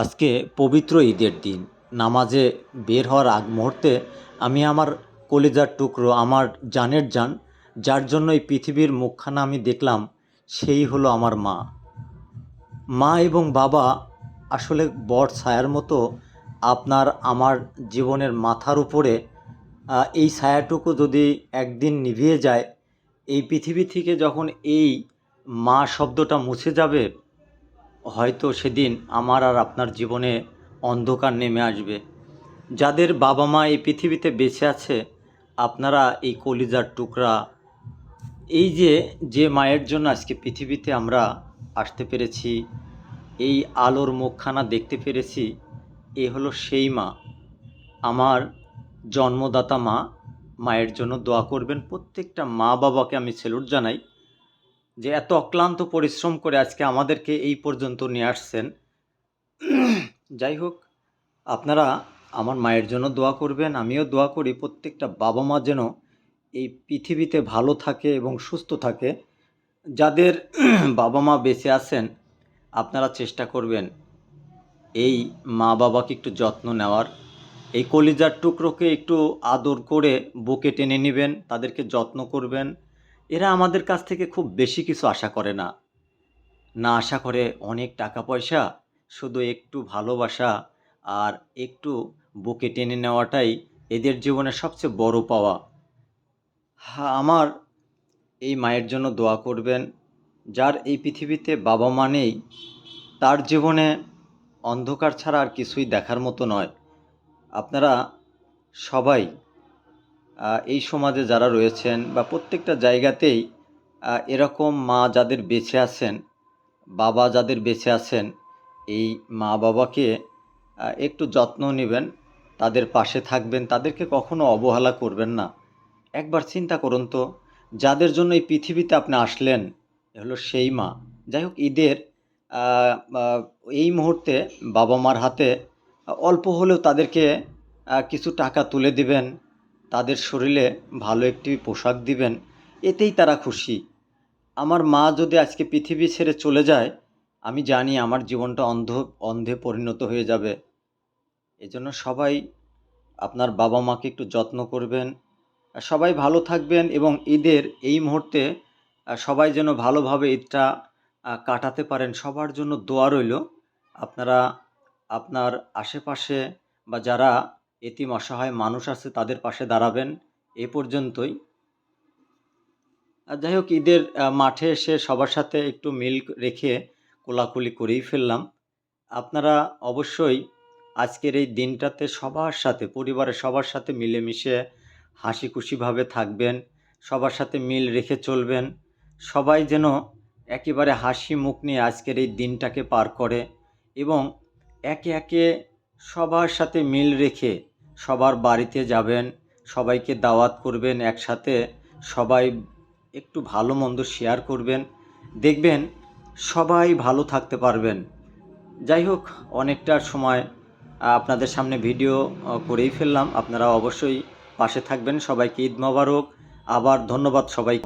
আজকে পবিত্র ঈদের দিন। নামাজে বের হওয়ার আগ মুহূর্তে আমি আমার কলিজার টুকরো, আমার জানের জান, যার জন্য এই পৃথিবীর মুখখানা আমি দেখলাম, সেই হলো আমার মা। মা এবং বাবা আসলে বট ছায়ার মতো আপনার আমার জীবনের মাথার উপরে এই ছায়াটুকু যদি একদিন নিভিয়ে যায়, এই পৃথিবী থেকে যখন এই মা শব্দটা মুছে যাবে হয়তো সেদিন আমার আর আপনার জীবনে অন্ধকার নেমে আসবে। যাদের বাবা মা এই পৃথিবীতে বেঁচে আছে, আপনারা এই কলিজার টুকরা। এই যে যে মায়ের জন্য আজকে পৃথিবীতে আমরা আসতে পেরেছি, এই আলোর মুখখানা দেখতে পেরেছি, এ হলো সেই মা। আমার জন্মদাতা মা মায়ের জন্য দোয়া করবেন। প্রত্যেকটা মা বাবাকে আমি সেলুট জানাই। যে এত অক্লান্ত পরিশ্রম করে আজকে আমাদেরকে এই পর্যন্ত নিয়ে আসছেন। যাই হোক, আপনারা আমার মায়ের জন্য দোয়া করবেন, আমিও দোয়া করি প্রত্যেকটা বাবা মা যেন এই পৃথিবীতে ভালো থাকে এবং সুস্থ থাকে। যাদের বাবা মা বেঁচে আছেন, আপনারা চেষ্টা করবেন এই মা বাবাকে একটু যত্ন নেওয়ার। এই কলিজার টুকরোকে একটু আদর করে বুকে টেনে নেবেন, তাদেরকে যত্ন করবেন। এরা আমাদের কাছ থেকে খুব বেশি কিছু আশা করে না। না আশা করে অনেক টাকা পয়সা শুধু একটু ভালোবাসা আর একটু বুকে টেনে নেওয়াটাই এদের জীবনের সবচেয়ে বড় পাওয়া। হ্যাঁ আমার এই মায়ের জন্য দোয়া করবেন, যার এই পৃথিবীতে বাবা মা নেই, তার জীবনে অন্ধকার ছাড়া আর কিছুই দেখার মতো নয়। আপনারা সবাই এই সমাজে যারা রয়েছেন বা প্রত্যেকটা জায়গাতেই এরকম মা যাদের বেঁচে আছেন, বাবা যাদের বেঁচে আছেন, এই মা বাবাকে একটু যত্ন নেবেন, তাদের পাশে থাকবেন, তাদেরকে কখনো অবহেলা করবেন না। একবার চিন্তা করুন তো, যাদের জন্য এই পৃথিবীতে আপনি আসলেন, এ হলো সেই মা। যাই হোক, ঈদের এই মুহূর্তে বাবা মার হাতে অল্প হলেও তাদেরকে কিছু টাকা তুলে দিবেন তাদের শরীরে ভালো একটি পোশাক দিবেন, এতেই তারা খুশি। আমার মা যদি আজকে পৃথিবী ছেড়ে চলে যায়, আমি জানি আমার জীবনটা অন্ধ, অন্ধে পরিণত হয়ে যাবে। এজন্য সবাই আপনার বাবা মাকে একটু যত্ন করবেন, সবাই ভালো থাকবেন এবং ঈদের এই মুহূর্তে, সবাই যেন ভালোভাবে ঈদটা কাটাতে পারেন, সবার জন্য দোয়া রইল। আপনারা, আপনার আশেপাশে বা যারা এতিম অসহায় মানুষ আছে, তাদের পাশে দাঁড়াবেন। এ পর্যন্তই। যাই হোক, ঈদের মাঠে এসে সবার সাথে একটু মিল রেখে কোলাকুলি করেই ফেললাম। আপনারা অবশ্যই আজকের এই দিনটাতে সবার সাথে, পরিবারের সবার সাথে মিলেমিশে হাসি খুশিভাবে থাকবেন, সবার সাথে মিল রেখে চলবেন। সবাই যেন একেবারে হাসি মুখ নিয়ে আজকের এই দিনটাকে পার করে এবং একে একে সবার সাথে মিল রেখে সবার বাড়িতে যাবেন, সবাইকে দাওয়াত করবেন একসাথে, সবাই একটু ভালো মন্দ শেয়ার করবেন, দেখবেন সবাই ভালো থাকতে পারবেন। যাই হোক অনেকটা সময় আপনাদের সামনে ভিডিও করেই ফেললাম। আপনারা অবশ্যই পাশে থাকবেন। সবাইকে ঈদ মোবারক। আবার ধন্যবাদ সবাই